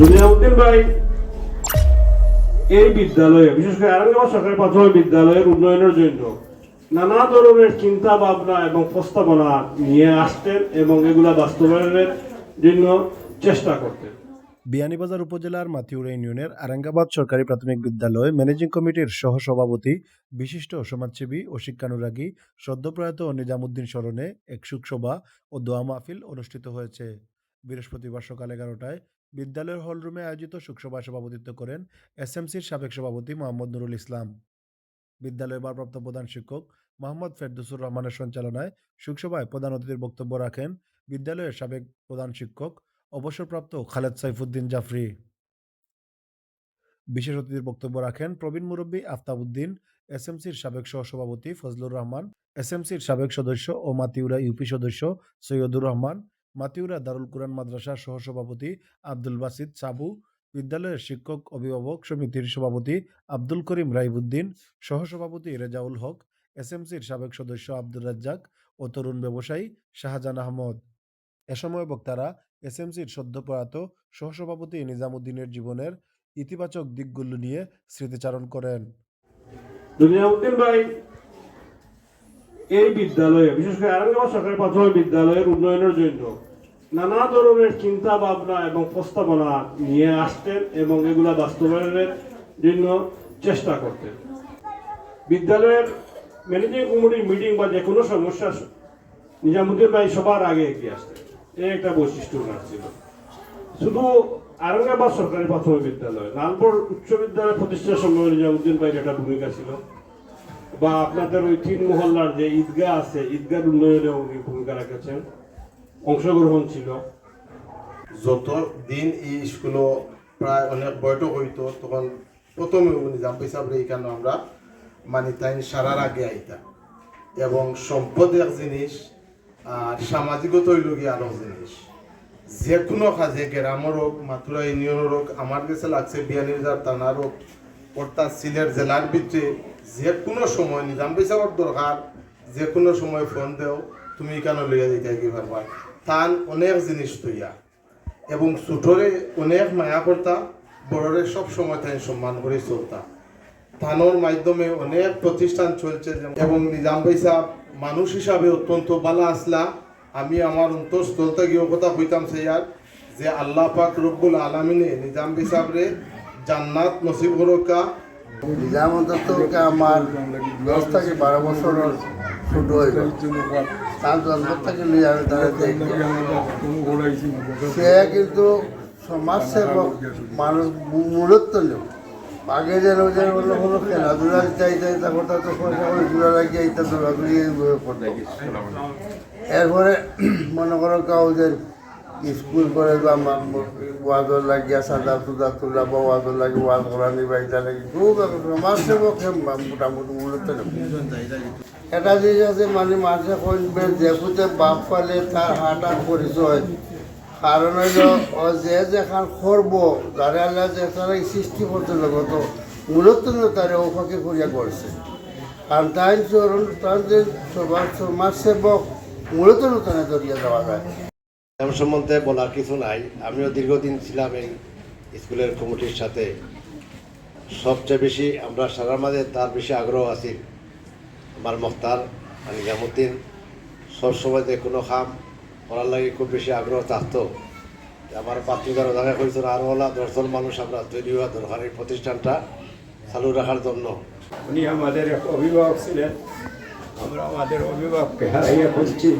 দুনিয়াউদ্দিন ভাই, এই বিদ্যালয়ে, বিশেষ করে আরামবাগ সরকারি প্রাথমিক বিদ্যালয়ের উন্নয়নের জন্য নানা ধরনের চিন্তা ভাবনা এবং প্রস্তাবনা নিয়ে আসতেন এবং এগুলা বাস্তবায়নের জন্য চেষ্টা করতেন। বিয়ানীবাজার উপজেলার মাতিউরা ইউনিয়নের আরাঙ্গাবাদ সরকারি প্রাথমিক বিদ্যালয় ম্যানেজিং কমিটির সহসভাপতি, বিশিষ্ট সমাজসেবী ও শিক্ষানুরাগী সদ্যপ্রয়াত নিজামুদ্দিন স্মরণে এক শোকসভা ও দোয়া মাহফিল অনুষ্ঠিত হয়েছে। বৃহস্পতিবার সকাল এগারোটায় বিদ্যালয়ের হলরুমে আয়োজিত শোকসভায় সভাপতিত্ব করেন এসএমসির সাবেক সভাপতি মোহাম্মদ নুরুল ইসলাম। বিদ্যালয়ের ভারপ্রাপ্ত প্রধান শিক্ষক মোহাম্মদ ফেরদুসুর রহমানের সঞ্চালনায় শোকসভায় প্রধান অতিথির বক্তব্য রাখেন বিদ্যালয়ের সাবেক প্রধান শিক্ষক, অবসরপ্রাপ্ত খালেদ সাইফুদ্দিন জাফরি। বিশেষ অতিথির বক্তব্য রাখেন প্রবীণ মুরব্বী আফতাবউদ্দিন এসএমসির সাবেক সহসভাপতি ফজলুর রহমান, এসএমসির সাবেক সদস্য ও মাতিউরা ইউপি সদস্য সৈয়দুর রহমান মাতিউরা দারুল কুরআন মাদ্রাসার সহসভাপতি আব্দুল বাসিদ সাবু, বিদ্যালয়ের শিক্ষক, অভিভাবক সমিতির সভাপতি আব্দুল করিম রাইবুদ্দিন, সহসভাপতি রেজাউল হক, এসএমসির সাবেক সদস্য আব্দুর রাজ্জাক ও তরুণ ব্যবসায়ী শাহজাহান আহমদ। এ সময় বক্তারা এসএমসির সদ্য প্রয়াত সহসভাপতি নিজামুদ্দিনের জীবনের ইতিবাচক দিকগুলো নিয়ে স্মৃতিচারণ করেন। ভাই এই বিদ্যালয়ে, বিশেষ করে আরামবাগ সরকারি প্রাথমিক বিদ্যালয়ের উন্নয়নের জন্য নানা ধরনের চিন্তা ভাবনা এবং প্রস্তাবনা নিয়ে আসতেন এবং এগুলা বাস্তবায়নের জন্য চেষ্টা করতেন। বিদ্যালয়ের ম্যানেজিং কমিটির মিটিং বা যে কোনো সমস্যা নিজামুদ্দিন ভাই সবার আগে এগিয়ে আসতেন। এই একটা বৈশিষ্ট্য ওনার ছিল। শুধু আরঙ্গাবাদ সরকারি প্রাথমিক বিদ্যালয়, লালপুর উচ্চ বিদ্যালয় প্রতিষ্ঠার সময় নিজামুদ্দিন ভাইয়ের একটা ভূমিকা ছিল। বা আপনাদের ওই তিন মহল্লার যে ঈদগাহ আছে ঈদগাহ উন্নয়নে উনি ভূমিকা রেখেছেন। অংশগ্রহণ ছিল। যত দিন এই স্কুলও প্রায় অনেক বৈঠক হইতো, তখন প্রথমে উনি নিজাম হিসাবে এইখানে আমরা মানে তাই সারার আগে আইতা। এবং সম্পদ এক জিনিস, আর সামাজিকতা হইল গিয়ে আরও জিনিস। যে কোনো কাজে গ্রামের হোক মাথুরা ইউনিয়নের হোক আমার কাছে লাগছে বিয়ানীবাজার থানার হোক অর্থাৎ সিলেট জেলার ভিতরে যে কোনো সময় নিজাম হিসাবের দরকার যে কোনো সময় ফোন দেও, তুমি কেন লইয়া দিতে কি পারবা তান অনেক জিনিস তৈয়া এবং ছোটরে অনেক মায়া করতা, বড়রে সব সময় তাই সম্মান করে চলতা। থানোর মাধ্যমে অনেক প্রতিষ্ঠান চলছে এবং নিজাম ভাই মানুষ হিসাবে অত্যন্ত বালা আসলা। আমি আমার অন্তঃস্থল থেকে ও কথা কইতাম সেইয়ার যে আল্লাহ পাক রব্বুল আলমিনে নিজাম ভাই সাহেবরে জান্নাত নসিব হরকা নিজামতকে আমার দশ থেকে বারো বছরের ছোট হয়ে গেল তার জন্ম থেকে নিয়ে আমি তারা সে কিন্তু সমাজসেবক, মানুষ মূলত নেব আগে যেন যেন হলো হলো খেলাধুলা চাইতে তারপর তো দূরা লাগিয়ে এইটা দৌড়াদৌড়ি করতে এরপরে মনে করো কাউ যে স্কুল করে বা ওয়াজর লাগিয়া সাদা সুদা তুলা বা ওয়াজর লাগি ওয়াজ করা নিবাইতা লাগি, খুব একটা সমাজসেবক হে মোটামুটি মূলত এটা জিনিস আছে মানে মানুষে কইবে যে ফুটে বাপ পালে তার হাঁটার পরিচয় কারণ হইল ও যে যেখান করব যারা আল্লাহ যে তারা সৃষ্টি করতে লগত, মূলত তারা ওখাকে করিয়া করছে কারণ তাই চরণ তার যে সমাজ সমাজসেবক মূলত তারা ধরিয়া দেওয়া যায়। আমার সম্বন্ধে বলার কিছু নাই। আমিও দীর্ঘদিন ছিলাম এই স্কুলের কমিটির সাথে। সবচেয়ে বেশি আমরা সারার মাঝে তার বেশি আগ্রহ আছি। আমার মখতার নিজামুদ্দিন, সবসময় যে কোনো খাম করার লাগে খুব বেশি আগ্রহ থাকতো। আমার পাত্রিকার দেখা করেছিল আরও হলা দশজন মানুষ আমরা তৈরি হওয়া দরকার এই প্রতিষ্ঠানটা চালু রাখার জন্য। উনি আমাদের এক অভিভাবক ছিলেন। আমরা আমাদের অভিভাবককে হারাইয়া খুঁজছি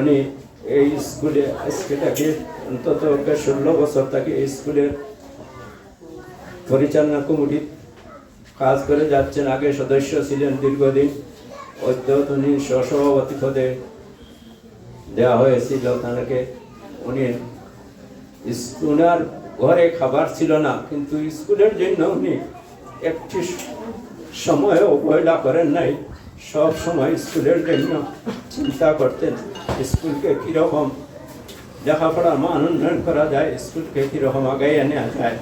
উনি এই স্কুলে, আজকে তাকে অন্তত ষোলো বছর তাকে এই স্কুলের পরিচালনা কমিটি কাজ করে যাচ্ছেন। আগে সদস্য ছিলেন দীর্ঘদিন। অদ্যত উনি সহসভাপতি পদে দেওয়া হয়েছিল তাকে। উনি স্কুলের ঘরে খাবার ছিল না, কিন্তু স্কুলের জন্য উনি একটি সময় অবহেলা করেন নাই। সব সময় স্কুলের জন্য চিন্তা করতেন। স্কুলকে কীরকম লেখাপড়ার মান উন্নয়ন করা যায় স্কুলকে কীরকম আগাইয়ে নেওয়া যায়।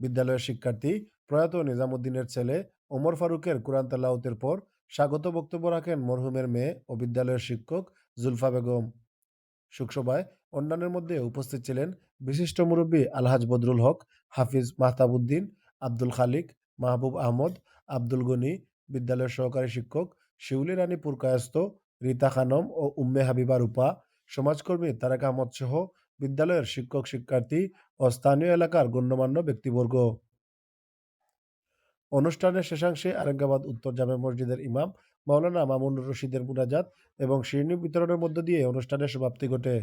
বিদ্যালয়ের শিক্ষার্থী প্রয়াত নিজামুদ্দিনের ছেলে ওমর ফারুকের কোরআন তালাউতের পর স্বাগত বক্তব্য রাখেন মরহুমের মেয়ে ও বিদ্যালয়ের শিক্ষক জুলফা বেগম। শোকসভায় অন্যান্যের মধ্যে উপস্থিত ছিলেন বিশিষ্ট মুরব্বী আলহাজ বদরুল হক, হাফিজ মাহতাবুদ্দিন, আব্দুল খালিক, মাহবুব আহমদ, আব্দুল গনি, বিদ্যালয়ের সহকারী শিক্ষক শিউলি রানী পুরকায়স্ত রীতা খানম ও উম্মে হাবিবা রূপা, সমাজকর্মী তারেক আহমদ সহ বিদ্যালয়ের শিক্ষক, শিক্ষার্থী ও স্থানীয় এলাকার গণ্যমান্য ব্যক্তিবর্গ। অনুষ্ঠানের শেষাংশে আরেঙ্গাবাদ উত্তর জামে মসজিদের ইমাম মাওলানা মামুনুর রশিদের মুনাজাত এবং শিরনি বিতরণের মধ্য দিয়ে অনুষ্ঠানের সমাপ্তি ঘটে।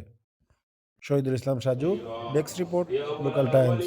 Shahidul Islam Saju, desk report, Local Times.